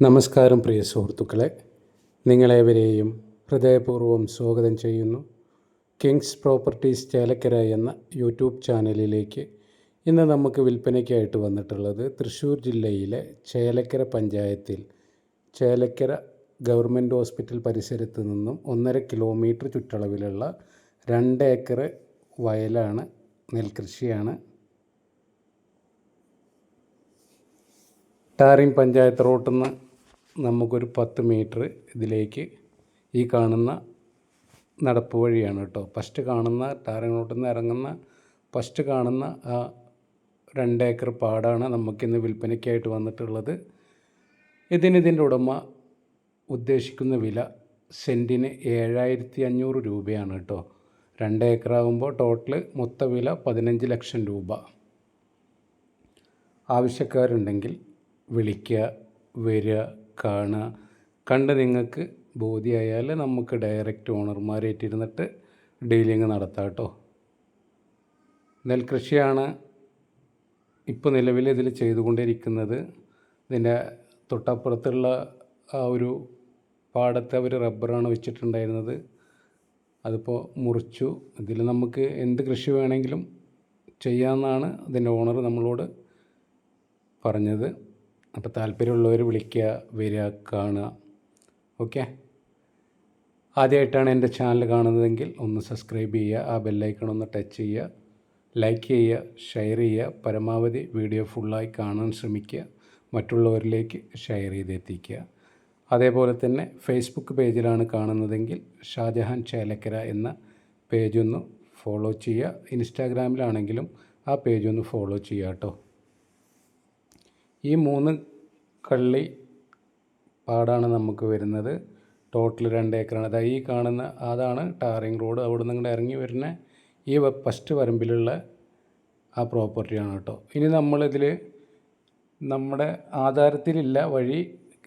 നമസ്കാരം പ്രിയ സുഹൃത്തുക്കളെ. നിങ്ങളേവരെയും ഹൃദയപൂർവം സ്വാഗതം ചെയ്യുന്നു. കിങ്സ് പ്രോപ്പർട്ടീസ് ചേലക്കര എന്ന യൂട്യൂബ് ചാനലിലേക്ക് ഇന്ന് നമുക്ക് വിൽപ്പനയ്ക്കായിട്ട് വന്നിട്ടുള്ളത് തൃശ്ശൂർ ജില്ലയിലെ ചേലക്കര പഞ്ചായത്തിൽ ചേലക്കര ഗവൺമെന്റ് ഹോസ്പിറ്റൽ പരിസരത്ത് നിന്നും ഒന്നര കിലോമീറ്റർ ചുറ്റളവിലുള്ള രണ്ട് ഏക്കർ വയലാണ് നെൽകൃഷിയാണ്. ടാറിങ് പഞ്ചായത്ത് റോട്ടിൽ നിന്ന് നമുക്കൊരു പത്ത് മീറ്റർ ഇതിലേക്ക് ഈ കാണുന്ന നടപ്പ് വഴിയാണ് കേട്ടോ. ഫസ്റ്റ് കാണുന്ന ടാറിങ് നിന്ന് ഇറങ്ങുന്ന ഫസ്റ്റ് കാണുന്ന ആ രണ്ട് ഏക്കർ പാടാണ് നമുക്കിന്ന് വിൽപ്പനയ്ക്കായിട്ട് വന്നിട്ടുള്ളത്. ഇതിന് ഇതിന്റെ ഉടമ ഉദ്ദേശിക്കുന്ന വില സെന്റിന് ഏഴായിരത്തി അഞ്ഞൂറ് രൂപയാണ് കേട്ടോ. രണ്ട് ഏക്കർ ആകുമ്പോൾ ടോട്ടൽ മൊത്ത വില പതിനഞ്ച് ലക്ഷം രൂപ. ആവശ്യക്കാരുണ്ടെങ്കിൽ വിളിക്കുക വരിക കാണുക. കണ്ട് നിങ്ങൾക്ക് ബോധ്യമായാൽ നമുക്ക് ഡയറക്റ്റ് ഓണർമാരായിട്ട് ഇരുന്നിട്ട് ഡീലിങ് നടത്താം കേട്ടോ. നെൽകൃഷിയാണ് ഇപ്പോൾ നിലവിൽ ഇതിൽ ചെയ്തുകൊണ്ടിരിക്കുന്നത്. ഇതിന്റെ തൊട്ടപ്പുറത്തുള്ള ആ ഒരു പാടത്ത് അവർ റബ്ബറാണ് വെച്ചിട്ടുണ്ടായിരുന്നത്. അതിപ്പോൾ മുറിച്ചു. ഇതിൽ നമുക്ക് എന്ത് കൃഷി വേണമെങ്കിലും ചെയ്യാമെന്നാണ് ഇതിന്റെ ഓണർ നമ്മളോട് പറഞ്ഞത്. അപ്പോൾ താല്പര്യമുള്ളവർ വിളിക്കുക വരിക കാണുക. ഓക്കെ? ആദ്യമായിട്ടാണ് എന്റെ ചാനൽ കാണുന്നതെങ്കിൽ ഒന്ന് സബ്സ്ക്രൈബ് ചെയ്യുക ആ ബെല്ലൈക്കൺ ഒന്ന് ടച്ച് ചെയ്യുക ലൈക്ക് ചെയ്യുക ഷെയർ ചെയ്യുക പരമാവധി വീഡിയോ ഫുള്ളായി കാണാൻ ശ്രമിക്കുക മറ്റുള്ളവരിലേക്ക് ഷെയർ ചെയ്തെത്തിക്കുക. അതേപോലെ തന്നെ ഫേസ്ബുക്ക് പേജിലാണ് കാണുന്നതെങ്കിൽ ഷാജഹാൻ ചേലക്കര എന്ന പേജൊന്ന് ഫോളോ ചെയ്യുക. ഇൻസ്റ്റാഗ്രാമിലാണെങ്കിലും ആ പേജൊന്ന് ഫോളോ ചെയ്യുക കേട്ടോ. ഈ മൂന്ന് കള്ളി പാടാണ് നമുക്ക് വരുന്നത്. ടോട്ടൽ രണ്ട് ഏക്കറാണ്. അതായത് ഈ കാണുന്ന അതാണ് ടാറിങ് റോഡ്. അവിടെ നിന്ന് ഇങ്ങോട്ട് ഇറങ്ങി വരുന്ന ഈ ഫസ്റ്റ് വരമ്പിലുള്ള ആ പ്രോപ്പർട്ടിയാണ് കേട്ടോ. ഇനി നമ്മളിതിൽ നമ്മുടെ ആധാരത്തിലില്ല വഴി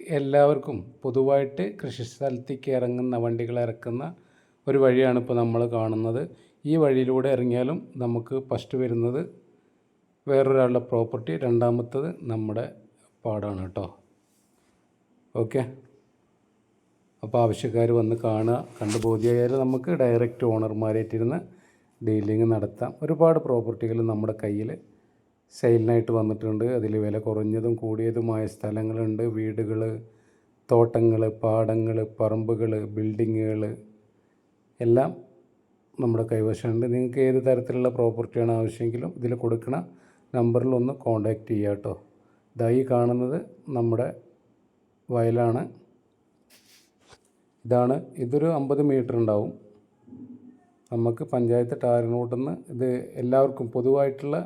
എല്ലാവർക്കും പൊതുവായിട്ട് കൃഷി സ്ഥലത്തേക്ക് ഇറങ്ങുന്ന വണ്ടികൾ ഇറക്കുന്ന ഒരു വഴിയാണ് ഇപ്പോൾ നമ്മൾ കാണുന്നത്. ഈ വഴിയിലൂടെ ഇറങ്ങിയാലും നമുക്ക് ഫസ്റ്റ് വരുന്നത് വേറൊരാളുടെ പ്രോപ്പർട്ടി രണ്ടാമത്തത് നമ്മുടെ പാടാണ് കേട്ടോ. ഓക്കെ? അപ്പോൾ ആവശ്യക്കാർ വന്ന് കാണുക കണ്ട് ബോധ്യമായാൽ നമുക്ക് ഡയറക്റ്റ് ഓണർമാരായിട്ടിരുന്ന് ഡീലിങ് നടത്താം. ഒരുപാട് പ്രോപ്പർട്ടികൾ നമ്മുടെ കയ്യിൽ സെയിലിനായിട്ട് വന്നിട്ടുണ്ട്. അതിൽ വില കുറഞ്ഞതും കൂടിയതുമായ സ്ഥലങ്ങളുണ്ട്. വീടുകൾ തോട്ടങ്ങൾ പാടങ്ങൾ പറമ്പുകൾ ബിൽഡിങ്ങുകൾ എല്ലാം നമ്മുടെ കൈവശമുണ്ട്. നിങ്ങൾക്ക് ഏത് തരത്തിലുള്ള പ്രോപ്പർട്ടിയാണ് ആവശ്യമെങ്കിലും ഇതിൽ കൊടുക്കണ. നമ്പറിൽ ഒന്ന് കോൺടാക്റ്റ് ചെയ്യുക കേട്ടോ. ഈ കാണുന്നത് നമ്മുടെ വയലാണ്. ഇതാണ് ഇതൊരു അമ്പത് മീറ്റർ ഉണ്ടാവും. നമുക്ക് പഞ്ചായത്ത് ടാറിനോട്ടിൽ നിന്ന് ഇത് എല്ലാവർക്കും പൊതുവായിട്ടുള്ള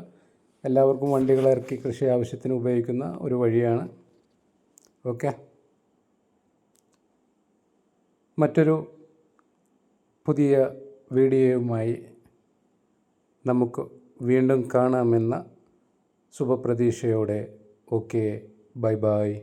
എല്ലാവർക്കും വണ്ടികൾ ഇറക്കി കൃഷി ആവശ്യത്തിന് ഉപയോഗിക്കുന്ന ഒരു വഴിയാണ്. ഓക്കെ. മറ്റൊരു പുതിയ വീഡിയോയുമായി നമുക്ക് വീണ്ടും കാണാമെന്ന ശുഭപ്രതീക്ഷയോടെ. ഓക്കെ. Bye bye.